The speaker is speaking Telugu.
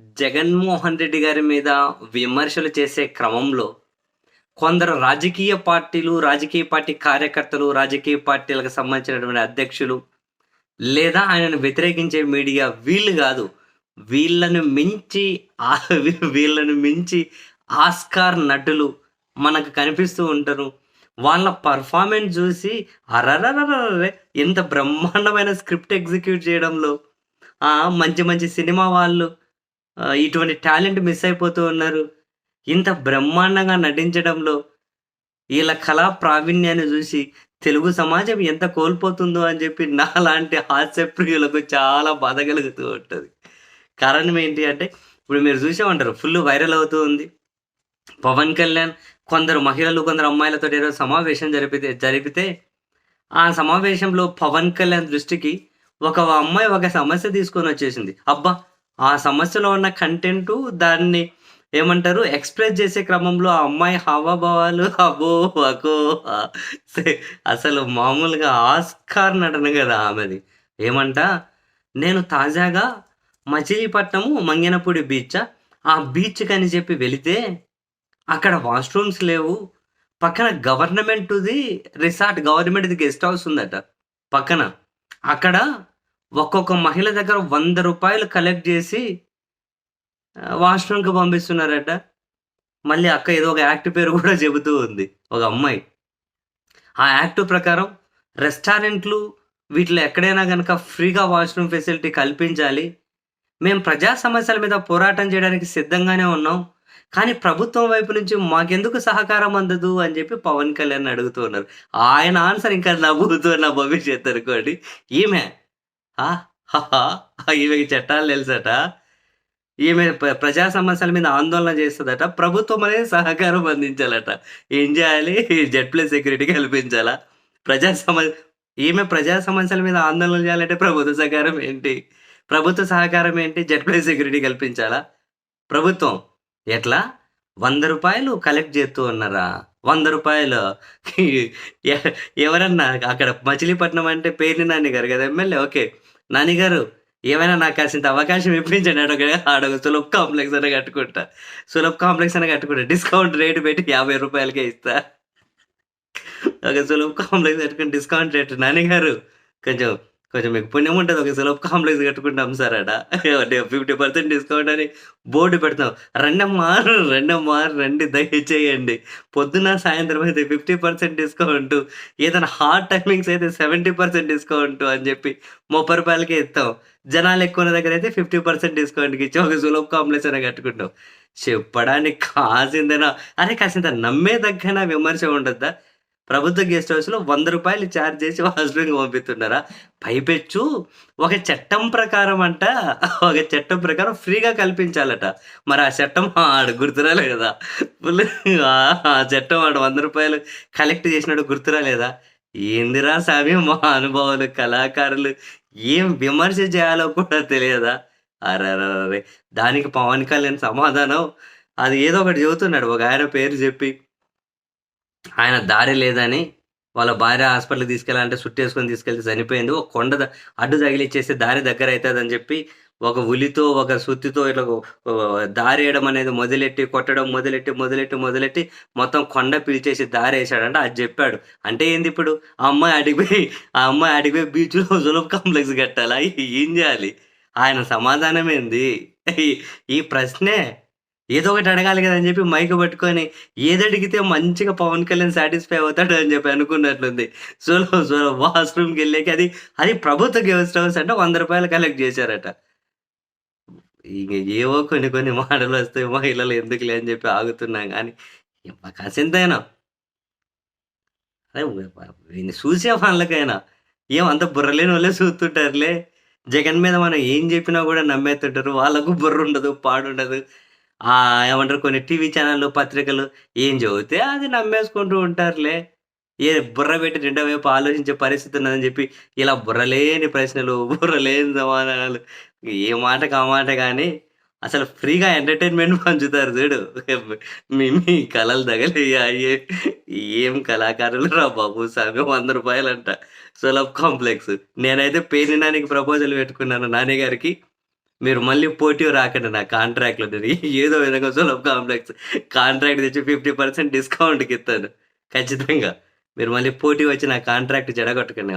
జగన్మోహన్ రెడ్డి గారి మీద విమర్శలు చేసే క్రమంలో కొందరు రాజకీయ పార్టీలు రాజకీయ పార్టీ కార్యకర్తలు రాజకీయ పార్టీలకు సంబంధించినటువంటి అధ్యక్షులు లేదా ఆయనను వ్యతిరేకించే మీడియా వీళ్ళు కాదు వీళ్ళను మించి ఆ- వీళ్ళను మించి ఆస్కార్ నటులు మనకు కనిపిస్తూ ఉంటారు. వాళ్ళ పర్ఫార్మెన్స్ చూసి అరరరరే ఇంత బ్రహ్మాండమైన స్క్రిప్ట్ ఎగ్జిక్యూట్ చేయడంలో మంచి మంచి సినిమా వాళ్ళు ఇటువంటి టాలెంట్ మిస్ అయిపోతూ ఉన్నారు. ఇంత బ్రహ్మాండంగా నటించడంలో వీళ్ళ కళా ప్రావీణ్యాన్ని చూసి తెలుగు సమాజం ఎంత కోల్పోతుందో అని చెప్పి నాలాంటి హాస్య ప్రియులకు చాలా బాధ కలుగుతూ ఉంటుంది. కారణం ఏంటి అంటే ఇప్పుడు మీరు చూసే ఉంటారు ఫుల్ వైరల్ అవుతూ ఉంది. పవన్ కళ్యాణ్ కొందరు మహిళలు కొందరు అమ్మాయిలతో ఏదో సమావేశం జరిపితే జరిపితే ఆ సమావేశంలో పవన్ కళ్యాణ్ దృష్టికి ఒక అమ్మాయి ఒక సమస్య తీసుకొని వచ్చేసింది. అబ్బా ఆ సమస్యలో ఉన్న కంటెంట్ దాన్ని ఏమంటారు? ఎక్స్ప్రెస్ చేసే క్రమంలో ఆ అమ్మాయి హావాభావాలు అబో అకో అసలు మామూలుగా ఆస్కార్ నటన కదా ఆమెది. ఏమంట? నేను తాజాగా మచిలీపట్నము మంగెనపూడి బీచ్ ఆ బీచ్కి అని చెప్పి వెళితే అక్కడ వాష్రూమ్స్ లేవు. పక్కన గవర్నమెంట్ది రిసార్ట్ గవర్నమెంట్ది గెస్ట్ హౌస్ ఉందట. పక్కన. అక్కడ ఒక్కొక్క మహిళ దగ్గర వంద రూపాయలు కలెక్ట్ చేసి వాష్రూమ్కి పంపిస్తున్నారట. మళ్ళీ అక్క ఏదో ఒక యాక్ట్ పేరు కూడా చెబుతూ ఉంది ఒక అమ్మాయి. ఆ యాక్ట్ ప్రకారం రెస్టారెంట్లు వీటిలో ఎక్కడైనా కనుక ఫ్రీగా వాష్రూమ్ ఫెసిలిటీ కల్పించాలి. మేము ప్రజా సమస్యల మీద పోరాటం చేయడానికి సిద్ధంగానే ఉన్నాం. కానీ ప్రభుత్వం వైపు నుంచి మాకెందుకు సహకారం అందదు అని చెప్పి పవన్ కళ్యాణ్ అడుగుతూ ఉన్నారు. ఆయన ఆన్సర్ ఇంకా నవ్వుతూ నా భవిష్యత్ అనుకోండి. ఈమె ఈమెకి చట్టాలు తెలుసట. ఈమె ప్రజా సమస్యల మీద ఆందోళన చేస్తుందట ప్రభుత్వం అనేది సహకారం అందించాలట. ఏం చేయాలి? జెడ్ ప్లస్ సెక్యూరిటీ కల్పించాలా? ప్రజా సమస్య ఈమె ప్రజా సమస్యల మీద ఆందోళన చేయాలంటే ప్రభుత్వ సహకారం ఏంటి? ప్రభుత్వ సహకారం ఏంటి? జెడ్ ప్లస్ సెక్యూరిటీ కల్పించాలా? ప్రభుత్వం ఎట్లా? వంద రూపాయలు కలెక్ట్ చేస్తూ ఉన్నారా? వంద రూపాయలు. ఎవరన్నా అక్కడ మచిలీపట్నం అంటే పేర్ని నాని గారు కదా ఎమ్మెల్యే? ఓకే. నానిగారు ఏమైనా నాకు కాసింత అవకాశం ఇప్పించండి అడగ ఆడొక సులభ్ కాంప్లెక్స్ అని కట్టుకుంటా. సులభ్ కాంప్లెక్స్ అని కట్టుకుంటా. డిస్కౌంట్ రేట్ పెట్టి యాభై రూపాయలకే ఇస్తా. ఒక సులభ్ కాంప్లెక్స్ కట్టుకుని డిస్కౌంట్ రేట్. నాని గారు కొంచెం కొంచెం మీకు పుణ్యం ఉంటుంది ఒక సులభ కాంప్లెక్స్ కట్టుకుంటాం సార్ అట ఫిఫ్టీ పర్సెంట్ డిస్కౌంట్ అని బోర్డు పెడతాం. రెండమ్మా రెండమ్మా రండి దయచేయండి. పొద్దున సాయంత్రం అయితే ఫిఫ్టీ పర్సెంట్ డిస్కౌంట్ ఏదైనా హార్డ్ టైమింగ్స్ అయితే సెవెంటీ పర్సెంట్ డిస్కౌంట్ అని చెప్పి ముప్పై రూపాయలకే ఇస్తాం. జనాలు ఎక్కువ దగ్గర అయితే ఫిఫ్టీ పర్సెంట్ డిస్కౌంట్కి ఇచ్చి ఒక సులభ కాంప్లెక్స్ అని కట్టుకుంటాం. చెప్పడానికి కాసిందేనా? అరే కాసింత నమ్మే దగ్గర విమర్శ ఉండద్దా? ప్రభుత్వ గెస్ట్ హౌస్లో వంద రూపాయలు ఛార్జ్ చేసి వాష్రూమ్కి పంపిస్తున్నారా? పైపెచ్చు ఒక చట్టం ప్రకారం అంట. ఒక చట్టం ప్రకారం ఫ్రీగా కల్పించాలట. మరి ఆ చట్టం ఆడు గుర్తురాలే కదా. ఫుల్ ఆ చట్టం ఆడు వంద రూపాయలు కలెక్ట్ చేసినాడు గుర్తురాలేదా ఏందిరా స్వామి మా అనుభవాలు కళాకారులు ఏం విమర్శ చేయాలో కూడా తెలియదా? అరే దానికి పవన్ కళ్యాణ్ సమాధానం. అది ఏదో ఒకటి చెబుతున్నాడు ఒక ఆయన పేరు చెప్పి. ఆయన దారి లేదని వాళ్ళ భార్య హాస్పిటల్కి తీసుకెళ్ళాలంటే సుట్టేసుకొని తీసుకెళ్తే చనిపోయింది. ఒక కొండ అడ్డు తగిలిచ్చేస్తే దారి దగ్గర అవుతుంది అని చెప్పి ఒక ఉలితో ఒక సుత్తితో ఇట్లా దారి వేయడం అనేది మొదలెట్టి కొట్టడం మొదలెట్టి మొదలెట్టి మొదలెట్టి మొత్తం కొండ పిలిచేసి దారి వేసాడంటే అది చెప్పాడు. అంటే ఏంది ఇప్పుడు? ఆ అమ్మాయి అడిగిపోయి ఆ అమ్మాయి అడిగిపోయి బీచ్లో సులభ కాంప్లెక్స్ కట్టాలా? ఏం చేయాలి? ఆయన సమాధానం ఏంది? ఈ ప్రశ్నే ఏదో ఒకటి అడగాలి కదా అని చెప్పి మైక్ పట్టుకొని ఏది అడిగితే మంచిగా పవన్ కళ్యాణ్ సాటిస్ఫై అవుతాడు అని చెప్పి అనుకున్నట్లుంది. సో సో వాష్రూమ్కి వెళ్ళాక అది అది ప్రభుత్వ గెస్ట్ హౌస్ అంటే వంద రూపాయలు కలెక్ట్ చేశారట. ఇక ఏవో కొన్ని కొన్ని మాటలు వస్తాయి మహిళలు ఎందుకులే అని చెప్పి ఆగుతున్నాం కానీ కాసింతైనా అదే వీడిని చూసే వాళ్ళకైనా. ఏం అంత బుర్రలేని వాళ్ళే చూస్తుంటారులే. జగన్ మీద మనం ఏం చెప్పినా కూడా నమ్మేస్తుంటారు. వాళ్ళకు బుర్ర ఉండదు పాడుండదు. ఏమంటారు కొన్ని టీవీ ఛానళ్ళు పత్రికలు ఏం చదివితే అది నమ్మేసుకుంటూ ఉంటారులే. ఏ బుర్ర పెట్టి రెండో వైపు ఆలోచించే పరిస్థితి ఉన్నదని చెప్పి ఇలా బుర్రలేని ప్రశ్నలు బుర్రలేని సమాధానాలు ఏ మాటకు ఆ మాట కానీ అసలు ఫ్రీగా ఎంటర్టైన్మెంట్ పంచుతారు చూడు. మీ మీ కళలు తగలయ్యాయి ఏం కళాకారులు రా బాబు స్వామి వంద రూపాయలు అంట సులభ్ కాంప్లెక్స్. నేనైతే పేరు నానికి ప్రపోజల్ పెట్టుకున్నాను నాని గారికి మీరు మళ్ళీ పోటీ రాకండి నా కాంట్రాక్ట్లో నేను ఏదో విధంగా సులభ కాంప్లెక్స్ కాంట్రాక్ట్ తెచ్చి ఫిఫ్టీ పర్సెంట్ డిస్కౌంట్కి ఇస్తాను. ఖచ్చితంగా. మీరు మళ్ళీ పోటీ వచ్చి నా కాంట్రాక్ట్ జడగొట్టకండి